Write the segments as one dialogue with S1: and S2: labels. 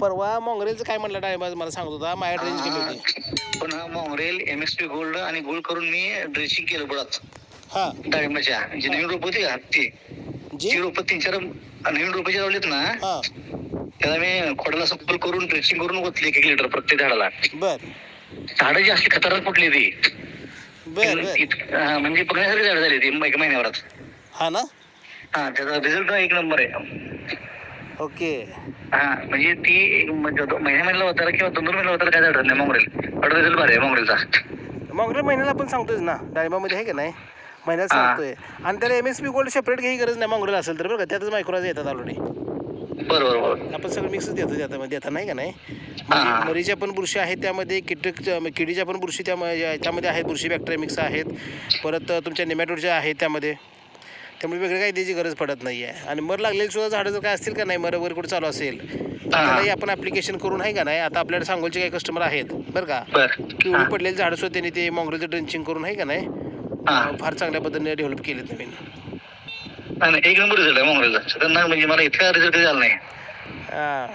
S1: परवा मोंगरेलचं काय म्हणलं डाळिंबाचं मला सांगत होता माझ्या रेंज कमी होती.
S2: पण हा मोंगरेल एम एस पी गोल्ड आणि गोल्ड करून मी ड्रेसिंग केलं बुडात.
S1: हा.
S2: डाळिंबाच्या जी नवीन रोप होती का ती?
S1: जी?
S2: रोप तीन चार नवीन रोप जे लावलीत ना
S1: हा.
S2: त्याला मी खोडाला फुल करून ड्रेसिंग करून ओतली एक एक लिटर प्रत्येक झाडाला.
S1: बर.
S2: झाडं जी असली खतरनाक फुटली ती.
S1: बर बर.
S2: इत- हा, म्हणजे बघण्यासारखी झाड झाली ती एक महिन्यावरात
S1: हा ना?
S2: हा त्याचा रिझल्ट एक नंबर आहे.
S1: ओके.
S2: हा म्हणजे ती एक म्हणजे महिन्या महिन्याला होता किंवा दोन दोन महिन्याला होता काय झालं नाही मोंगरेल? पण रिझल्ट भारी आहे मोंगरेलचा.
S1: मोंगरेल महिन्याला आपण सांगतोय ना डाळिंबामध्ये आहे का नाही? महिन्यात
S2: हा.
S1: सांगतोय. आणि त्याला M S P gold separate काही गरज नाही मोंगरेल असेल तर बरं का त्यातच मायक्रोज येतात ऑलरेडी
S2: बरोबर बरोबर.
S1: आपण सगळं मिक्सच देतो त्यामध्ये आता नाही का नाही?
S2: हा.
S1: मरीच्या पण बुरशी आहेत त्यामध्ये कीटक किडीच्या पण बुरशी त्यामध्ये त्यामध्ये आहेत बुरशी बॅक्टेरिया मिक्स आहेत. परत तुमच्या नेमॅटोडच्या आहेत त्यामध्ये त्यामुळे वेगळं काही द्यायची गरज पडत नाही आहे आणि मर लागलेली सुद्धा झाडं जर काय असतील का नाही मर वगैरे कुठे चालू असेल त्यालाही आपण ॲप्लिकेशन करून आहे का नाही? आता आपल्याकडे सांगोलचे काही कस्टमर आहेत बरं का? की. उडी पडलेली झाडं सुद्धा त्यांनी ते मोंगरेचं ड्रेंचिंग करून आहे का नाही? फार चांगल्या पद्धतीने डेव्हलप केलेत नवीन.
S2: एक नंबर रिझल्ट आहे मोंगरेलचा त्यांना म्हणजे मला इतका रिझल्ट झाला नाही.
S1: हां.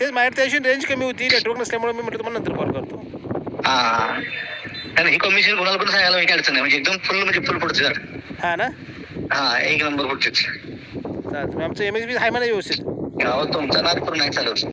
S1: तेच माझ्या त्याशी रेंज कमी होती नेटवर्क नसल्यामुळे मी म्हटलं तुम्हाला नंतर कॉल करतो.
S2: हा. आणि ही कमिशन कोणाला पण सांगायला काही अडचण नाही. म्हणजे एकदम फुल म्हणजे फुल पुढचे
S1: हां ना?
S2: हा एक नंबर पुढचेच
S1: चालतं आमचं एम एस बी आहे म्हणा व्यवस्थित?
S2: तुमचा नाद पण नाही चालवत